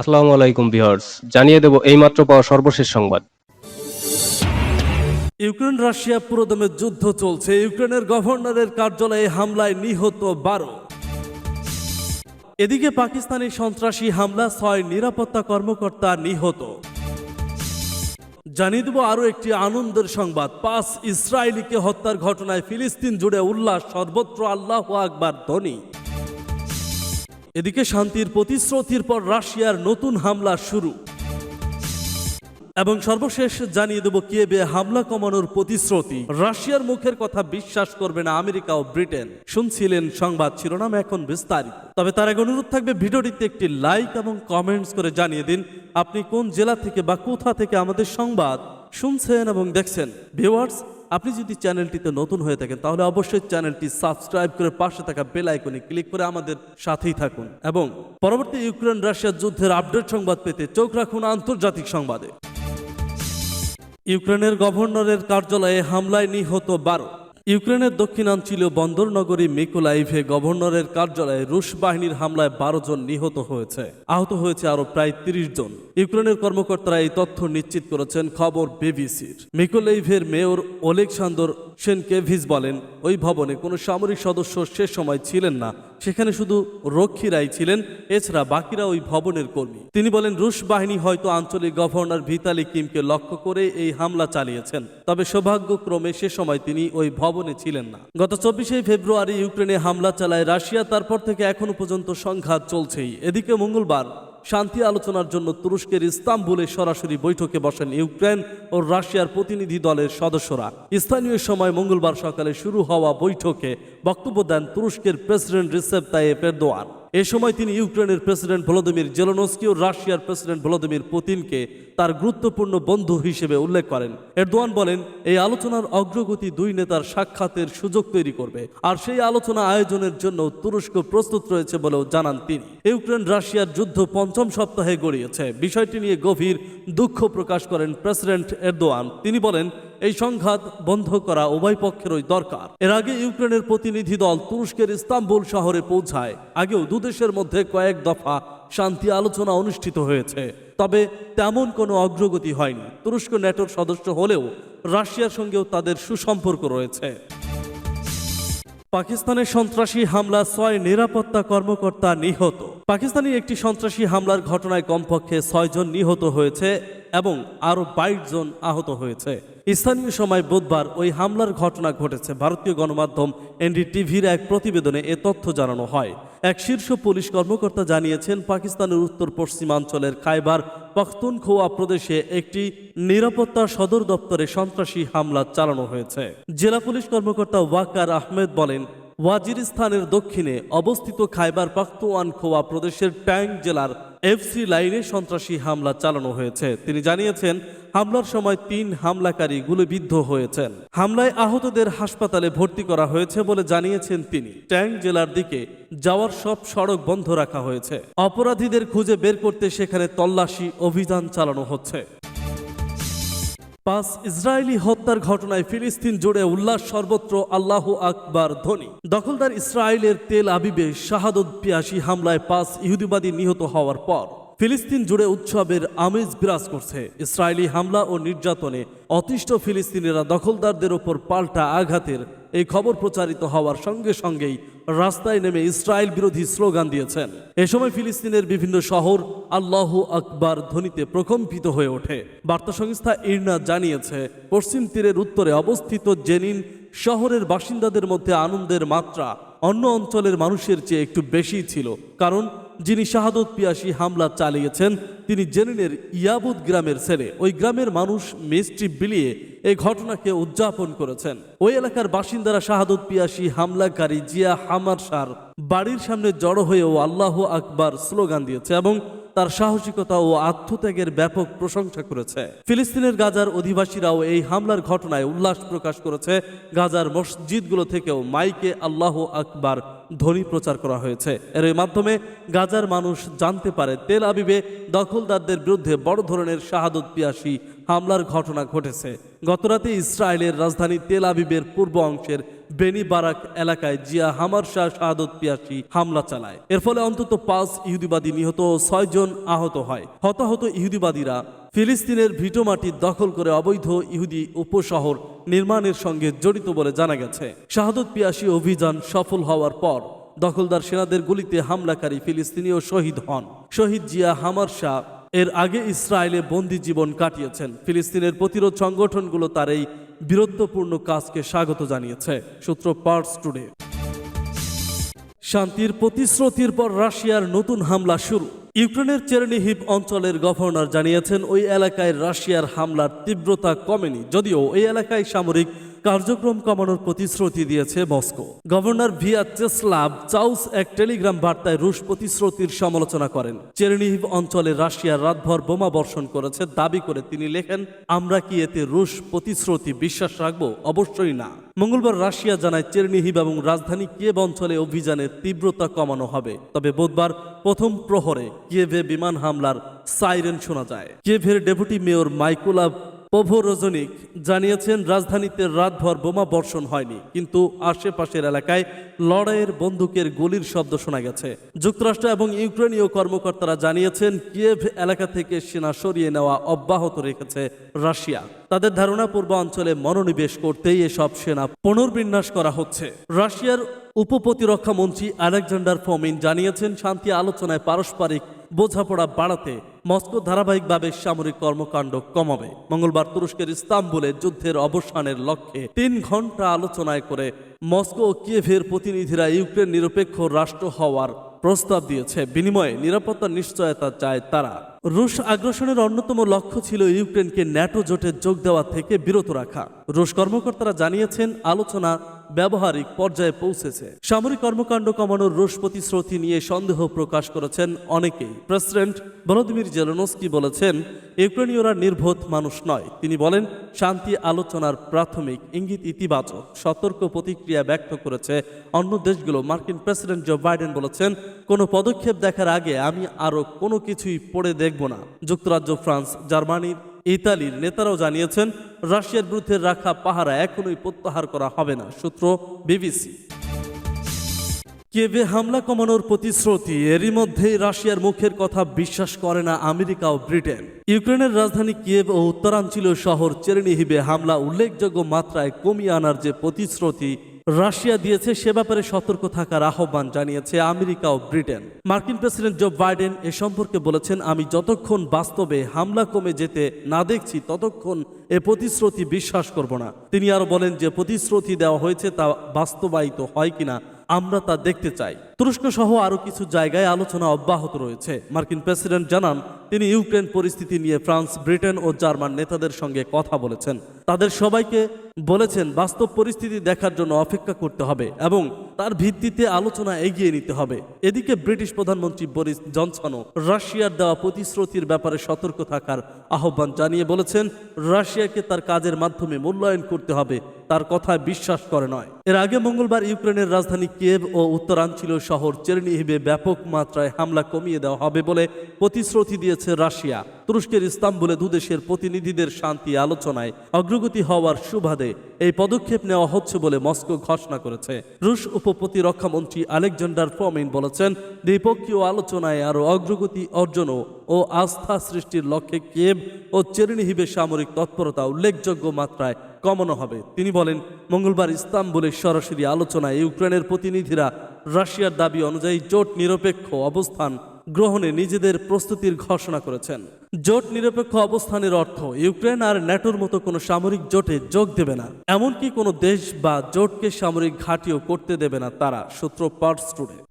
আসসালামু আলাইকুম ভিউয়ার্স, জানিয়ে দেব এইমাত্র পাওয়া সর্বশেষ সংবাদ। ইউক্রেন রাশিয়া পুরোদমে যুদ্ধ চলছে, ইউক্রেনের গভর্নরের কার্যালয়ে হামলায় নিহত বারো। এদিকে পাকিস্তানি সন্ত্রাসী হামলা ছয় নিরাপত্তা কর্মকর্তা নিহত। জানিয়ে দেব আরও একটি আনন্দের সংবাদ, পাঁচ ইসরায়েলিকে হত্যার ঘটনায় ফিলিস্তিন জুড়ে উল্লাস, সর্বত্র আল্লাহ আকবার ধ্বনি এদিকে শান্তির প্রতিশ্রুতির পর রাশিয়ার নতুন হামলা শুরু। এবং সর্বশেষ জানিয়ে দেব কিয়েবে হামলা কমানোর প্রতিশ্রুতি। রাশিয়ার মুখের কথা বিশ্বাস করবে না আমেরিকা ও ব্রিটেন। শুনছিলেন সংবাদ শিরোনাম এখন বিস্তারিত। তবে তার এক অনুরোধ থাকবে ভিডিওটিতে একটি লাইক এবং কমেন্টস করে জানিয়ে দিন, আপনি কোন জেলা থেকে বা কোথা থেকে আমাদের সংবাদ শুনছেন এবং দেখছেন। ভিউয়ার্স আপনি যদি চ্যানেলটিতে নতুন হয়ে থাকেন, তাহলে অবশ্যই চ্যানেলটি সাবস্ক্রাইব করে পাশে থাকা বেল আইকনে ক্লিক করে আমাদের সাথেই থাকুন। এবং পরবর্তী ইউক্রেন রাশিয়া যুদ্ধের আপডেট সংবাদ পেতে চোখ রাখুন আন্তর্জাতিক সংবাদে। ইউক্রেনের গভর্নরের কার্যালয়ে হামলায় নিহত বারো। ইউক্রেনের দক্ষিণাঞ্চলীয় বন্দর নগরী মিকোলাইভে গভর্নরের কার্যালয়ে রুশ বাহিনীর হামলায় বারো জন নিহত হয়েছে। আহত হয়েছে আরও প্রায় তিরিশ জন। ইউক্রেনের কর্মকর্তারা এই তথ্য নিশ্চিত করেছেন, খবর বিবিসির। মিকোলাইভের মেয়র ওলেকসান্দর সেনকেভিজ বলেন, ওই ভবনে কোনো সামরিক সদস্য সে সময় ছিলেন না সেখানে শুধু রক্ষীরাই ছিলেন, এছাড়া বাকিরা ওই ভবনের কর্মী। তিনি বলেন, রুশ বাহিনী হয়তো আঞ্চলিক গভর্নর ভিতালি কিমকে লক্ষ্য করে এই হামলা চালিয়েছেন, তবে সৌভাগ্যক্রমে সে সময় তিনি ওই ভবনে ছিলেন না। গত চব্বিশে ফেব্রুয়ারি ইউক্রেনে হামলা চালায় রাশিয়া, তারপর থেকে এখনও পর্যন্ত সংঘাত চলছেই। এদিকে মঙ্গলবার শান্তি আলোচনার জন্য তুরস্কের ইস্তাম্বুলে সরাসরি বৈঠকে বসেন ইউক্রেন ও রাশিয়ার প্রতিনিধি দলের সদস্যরা। স্থানীয় সময় মঙ্গলবার সকালে শুরু হওয়া বৈঠকে বক্তব্য দেন তুরস্কের প্রেসিডেন্ট রিসেপ তাইয়েপ এরদোয়ান। এ সময় তিনি ইউক্রেনের প্রেসিডেন্ট ভলোদিমির জেলোনস্কি ও রাশিয়ার প্রেসিডেন্ট ভলোদিমির পুতিনকে তার গুরুত্বপূর্ণ বন্ধু হিসেবে উল্লেখ করেন। এরদোয়ান বলেন, এই আলোচনার অগ্রগতি দুই নেতার সাক্ষাতের সুযোগ তৈরি করবে, আর সেই আলোচনা আয়োজনের জন্য তুরস্ক প্রস্তুত রয়েছে বলেও জানান তিনি। ইউক্রেন রাশিয়ার যুদ্ধ পঞ্চম সপ্তাহে গড়িয়েছে। বিষয়টি নিয়ে গভীর দুঃখ প্রকাশ করেন প্রেসিডেন্ট এরদোয়ান। তিনি বলেন এই সংঘাত বন্ধ করা উভয় পক্ষেরই দরকার। এর আগে ইউক্রেনের প্রতিনিধি দল তুরস্কের ইস্তাম্বুল শহরে পৌঁছায়। আগেও দুদেশের মধ্যে কয়েক দফা শান্তি আলোচনা অনুষ্ঠিত হয়েছে। তবে তেমন কোনো অগ্রগতি হয়নি। তুরস্ক ন্যাটোর সদস্য হলেও রাশিয়ার সঙ্গেও তাদের সুসম্পর্ক রয়েছে। পাকিস্তানের সন্ত্রাসী হামলা ছয় নিরাপত্তা কর্মকর্তা নিহত। পাকিস্তানি একটি সন্ত্রাসী হামলার ঘটনায় কমপক্ষে ছয়জন নিহত হয়েছে এবং আরও বাইশ জন আহত হয়েছে। স্থানীয় সময় বুধবার ওই হামলার ঘটনা ঘটেছে। ভারতীয় গণমাধ্যম এনডিটিভির এক প্রতিবেদনে এ তথ্য জানানো হয়। এক শীর্ষ পুলিশ কর্মকর্তা জানিয়েছেন, পাকিস্তানের উত্তর পশ্চিমাঞ্চলের খাইবার পখতুনখোয়া প্রদেশে একটি নিরাপত্তা সদর দপ্তরে সন্ত্রাসী হামলা চালানো হয়েছে। জেলা পুলিশ কর্মকর্তা ওয়াকার আহমেদ বলেন ওয়াজিরিস্তানের দক্ষিণে অবস্থিত খাইবার পাখতুয়ান খোয়া প্রদেশের ট্যাং জেলার এফসি লাইনে সন্ত্রাসী হামলা চালানো হয়েছে। তিনি জানিয়েছেন, হামলার সময় তিন হামলাকারী গুলিবিদ্ধ হয়েছেন। হামলায় আহতদের হাসপাতালে ভর্তি করা হয়েছে বলে জানিয়েছেন তিনি। ট্যাং জেলার দিকে যাওয়ার সব সড়ক বন্ধ রাখা হয়েছে। অপরাধীদের খুঁজে বের করতে সেখানে তল্লাশি অভিযান চালানো হচ্ছে। পাঁচ ইসরায়েলি হত্যার ঘটনায় ফিলিস্তিন জুড়ে উল্লাস সর্বত্র আল্লাহ আকবার ধ্বনি দখলদার ইসরায়েলের তেল আবিবে শাহাদত পিয়াসী হামলায় পাঁচ ইহুদিবাদী নিহত হওয়ার পর। ফিলিস্তিন জুড়ে উৎসবের আমেজ বিরাজ করছে। ইসরায়েলি হামলা ও নির্যাতনে অতিষ্ঠ ফিলিস্তিনিরা দখলদারদের ওপর পাল্টা আঘাতের এই খবর প্রচারিত হওয়ার সঙ্গে সঙ্গেই রাস্তায় নেমে ইসরায়েল বিরোধী স্লোগান দিয়েছেন। এ সময় ফিলিস্তিনের বিভিন্ন শহর আল্লাহ আকবার ধ্বনিতে প্রকম্পিত হয়ে ওঠে। বার্তা সংস্থা ইরনা জানিয়েছে, পশ্চিম তীরের উত্তরে অবস্থিত জেনিন শহরের বাসিন্দাদের মধ্যে আনন্দের মাত্রা অন্য অঞ্চলের মানুষের চেয়ে একটু বেশি ছিল। কারণ যিনি শাহাদত পিয়াসী হামলা চালিয়েছেন, তিনি জেনিনের ইয়াবুদ গ্রামের ছেলে। ওই গ্রামের মানুষ মিষ্টি বিলিয়ে এই ঘটনাকে উদযাপন করেছেন। ওই এলাকার বাসিন্দারা শাহাদত পিয়াসী হামলাকারী জিয়া হামার সার বাড়ির সামনে জড়ো হয়েও আল্লাহ আকবার স্লোগান দিয়েছে এবং তার সাহসিকতা ও আত্মত্যাগের ব্যাপক প্রশংসা করেছে। ফিলিস্তিনের গাজার অধিবাসীরাও এই হামলার ঘটনায় উল্লাস প্রকাশ করেছে। গাজার মসজিদগুলো থেকেও মাইকে আল্লাহ আকবার ধ্বনি প্রচার করা হয়েছে। এর মাধ্যমে গাজার মানুষ জানতে পারে, তেল আবিবে দখলদারদের বিরুদ্ধে বড় ধরনের শাহাদত পিয়াসী হামলার ঘটনা ঘটেছে। গতরাতে ইসরায়েলের রাজধানী তেল আবিবের পূর্ব অংশের বেনি বারাক এলাকায় জিয়া হামার শাহ শাহাদত পিয়াসি হামলা চালায়। এর ফলে অন্তত পাঁচ ইহুদিবাদী নিহত ও ছয়জন আহত হয়। হতাহত ইহুদিবাদীরা ফিলিস্তিনের ভিটোমাটি দখল করে অবৈধ ইহুদি উপশহর নির্মাণের সঙ্গে জড়িত বলে জানা গেছে। শাহাদত পিয়াসী অভিযান সফল হওয়ার পর দখলদার সেনাদের গুলিতে হামলাকারী ফিলিস্তিনীয় শহীদ হন। শহীদ জিয়া হামার শাহ এর আগে ইসরায়েলে বন্দি জীবন কাটিয়েছেন। ফিলিস্তিনের প্রতিরোধ সংগঠনগুলো তার এই বীরত্বপূর্ণ কাজকে স্বাগত জানিয়েছে সূত্র পার্টস টুডে। শান্তির প্রতিশ্রুতির পর রাশিয়ার নতুন হামলা শুরু। ইউক্রেনের চেরনিহিপ অঞ্চলের গভর্নর জানিয়েছেন, ওই এলাকায় রাশিয়ার হামলার তীব্রতা কমেনি, যদিও ওই এলাকায় সামরিক কার্যক্রম কমানোর প্রতিশ্রুতি দিয়েছে মস্কো। গভর্নর ভিয়াচেস্লাভ চাউস এক টেলিগ্রাম বার্তায় রুশ প্রতিশ্রুতির সমালোচনা করেন। চেরনিহিব অঞ্চলে রাশিয়া রাতভর বোমা বর্ষণ করেছে দাবি করে তিনি লেখেন, আমরা কি এতে রুশ প্রতিশ্রুতি বিশ্বাস রাখব? অবশ্যই না। মঙ্গলবার রাশিয়া জানায় চেরনিহিব এবং রাজধানী কিয়েভ অঞ্চলে অভিযানের তীব্রতা কমানো হবে। তবে বুধবার প্রথম প্রহরে কিয়েভে বিমান হামলার সাইরেন শোনা যায়। কিয়েভের ডেপুটি মেয়র মাইকোলা পোভোরোজনিক জানিয়েছেন, রাজধানীতে রাতভর বোমা বর্ষণ হয়নি, কিন্তু আশেপাশের এলাকায় লড়াইয়ের বন্দুকের গুলির শব্দ শোনা গেছে। যুক্তরাষ্ট্র এবং ইউক্রেনীয় কর্মকর্তারা জানিয়েছেন, কিয়েভ এলাকা থেকে সেনা সরিয়ে নেওয়া অব্যাহত রেখেছে রাশিয়া। তাদের ধারণা পূর্ব অঞ্চলে মনোনিবেশ করতেই এসব সেনা পুনর্বিন্যাস করা হচ্ছে। রাশিয়ার উপপ্রতিরক্ষা মন্ত্রী আলেকজান্ডার ফমিন জানিয়েছেন, শান্তি আলোচনায় পারস্পরিক বোঝাপড়া বাড়াতে মস্কো ধারাবাহিকভাবে সামরিক কর্মকাণ্ড কমাবে। মঙ্গলবার তুরস্কের ইস্তাম্বুলে যুদ্ধের অবসানের লক্ষ্যে তিন ঘণ্টা আলোচনায় করে মস্কো ও কিয়েভের প্রতিনিধিরা ইউক্রেন নিরপেক্ষ রাষ্ট্র হওয়ার প্রস্তাব দিয়েছে। বিনিময়ে নিরাপত্তার নিশ্চয়তা চায় তারা। রুশ আগ্রাসনের অন্যতম লক্ষ্য ছিল ইউক্রেনকে ন্যাটো জোটে যোগ দেওয়া থেকে বিরত রাখা। রুশ কর্মকর্তারা জানিয়েছেন, আলোচনা ব্যবহারিক পর্যায়ে পৌঁছেছে। সামরিক কর্মকাণ্ড কমানোর রুশ প্রতিশ্রুতি নিয়ে সন্দেহ প্রকাশ করেছেন অনেকেই। প্রেসিডেন্ট ভলোদিমির জেলনস্কি বলেছেন, ইউক্রেনীয়রা নির্বোধ মানুষ নয়। তিনি বলেন, শান্তি আলোচনার প্রাথমিক ইঙ্গিত ইতিবাচক। সতর্ক প্রতিক্রিয়া ব্যক্ত করেছে অন্য দেশগুলো। মার্কিন প্রেসিডেন্ট জো বাইডেন বলেছেন, কোনো পদক্ষেপ দেখার আগে আমি আরও কোনো কিছুই পড়ে দেখব না। যুক্তরাজ্য, ফ্রান্স, জার্মানির ইতালির নেতারাও জানিয়েছেন, রাশিয়ার বিরুদ্ধে রাখা পাহারা এখনই প্রত্যাহার করা হবে না, সূত্র বিবিসি। কেভে হামলা কমানোর প্রতিশ্রুতি, এরই মধ্যেই রাশিয়ার মুখের কথা বিশ্বাস করে না আমেরিকা ও ব্রিটেন। ইউক্রেনের রাজধানী কিয়েভ ও উত্তরাঞ্চলীয় শহর চেরনিহিবে হামলা উল্লেখযোগ্য মাত্রায় কমিয়ে আনার যে প্রতিশ্রুতি রাশিয়া দিয়েছে সে ব্যাপারে সতর্ক থাকার আহ্বান জানিয়েছে আমেরিকা ও ব্রিটেন। মার্কিন প্রেসিডেন্ট জো বাইডেন এ সম্পর্কে বলেছেন, আমি যতক্ষণ বাস্তবে হামলা কমে যেতে না দেখছি, ততক্ষণ এ প্রতিশ্রুতি বিশ্বাস করব না। তিনি আরও বলেন যে, প্রতিশ্রুতি দেওয়া হয়েছে তা বাস্তবায়িত হয় কিনা, আমরা তা দেখতে চাই। তুরস্ক সহ আরও কিছু জায়গায় আলোচনা অব্যাহত রয়েছে। মার্কিন প্রেসিডেন্ট জানান, তিনি ইউক্রেন পরিস্থিতি নিয়ে ফ্রান্স, ব্রিটেন ও জার্মান নেতাদের সঙ্গে কথা বলেছেন। তাদের সবাইকে বলেছেন, বাস্তব পরিস্থিতি দেখার জন্য অপেক্ষা করতে হবে এবং তার ভিত্তিতে আলোচনা এগিয়ে নিতে হবে। এদিকে ব্রিটিশ প্রধানমন্ত্রী বরিস জনসনও রাশিয়ার দেওয়া প্রতিশ্রুতির ব্যাপারে সতর্ক থাকার আহ্বান জানিয়ে বলেছেন, রাশিয়াকে তার কাজের মাধ্যমে মূল্যায়ন করতে হবে, তার কথায় বিশ্বাস করে নয়। এর আগে মঙ্গলবার ইউক্রেনের রাজধানী কিয়েভ ও উত্তরাঞ্চলীয় শহর চেরনিহিবে ব্যাপক মাত্রায় হামলা কমিয়ে দেওয়া হবে বলে প্রতিশ্রুতি দিয়েছে রাশিয়া। তুরস্কের ইস্তাম্বুলে দুদেশের প্রতিনিধিদের শান্তি আলোচনায় অগ্রগতি হওয়ার সুবাদে এই পদক্ষেপ নেওয়া হচ্ছে বলে মস্কো ঘোষণা করেছে। রুশ উপপ্রতিরক্ষা মন্ত্রী আলেকজান্ডার ফমিন বলেছেন, দ্বিপক্ষীয় আলোচনায় আরও অগ্রগতি অর্জন ও আস্থা সৃষ্টির লক্ষ্যে কেব ও চেরনিহিবে সামরিক তৎপরতা উল্লেখযোগ্য মাত্রায় কমানো হবে। তিনি বলেন, মঙ্গলবার ইস্তাম্বুলে সরাসরি আলোচনায় ইউক্রেনের প্রতিনিধিরা রাশিয়ার দাবি অনুযায়ী জোট নিরপেক্ষ অবস্থান গ্রহণে নিজেদের প্রস্তুতির ঘোষণা করেছেন। জোট নিরপেক্ষ অবস্থানের অর্থ ইউক্রেন আর ন্যাটোর মতো কোনো সামরিক জোটে যোগ দেবে না। এমনকি কোনো দেশ বা জোটকে সামরিক ঘাঁটিও করতে দেবে না তারা, সূত্র পার্টস টুডে।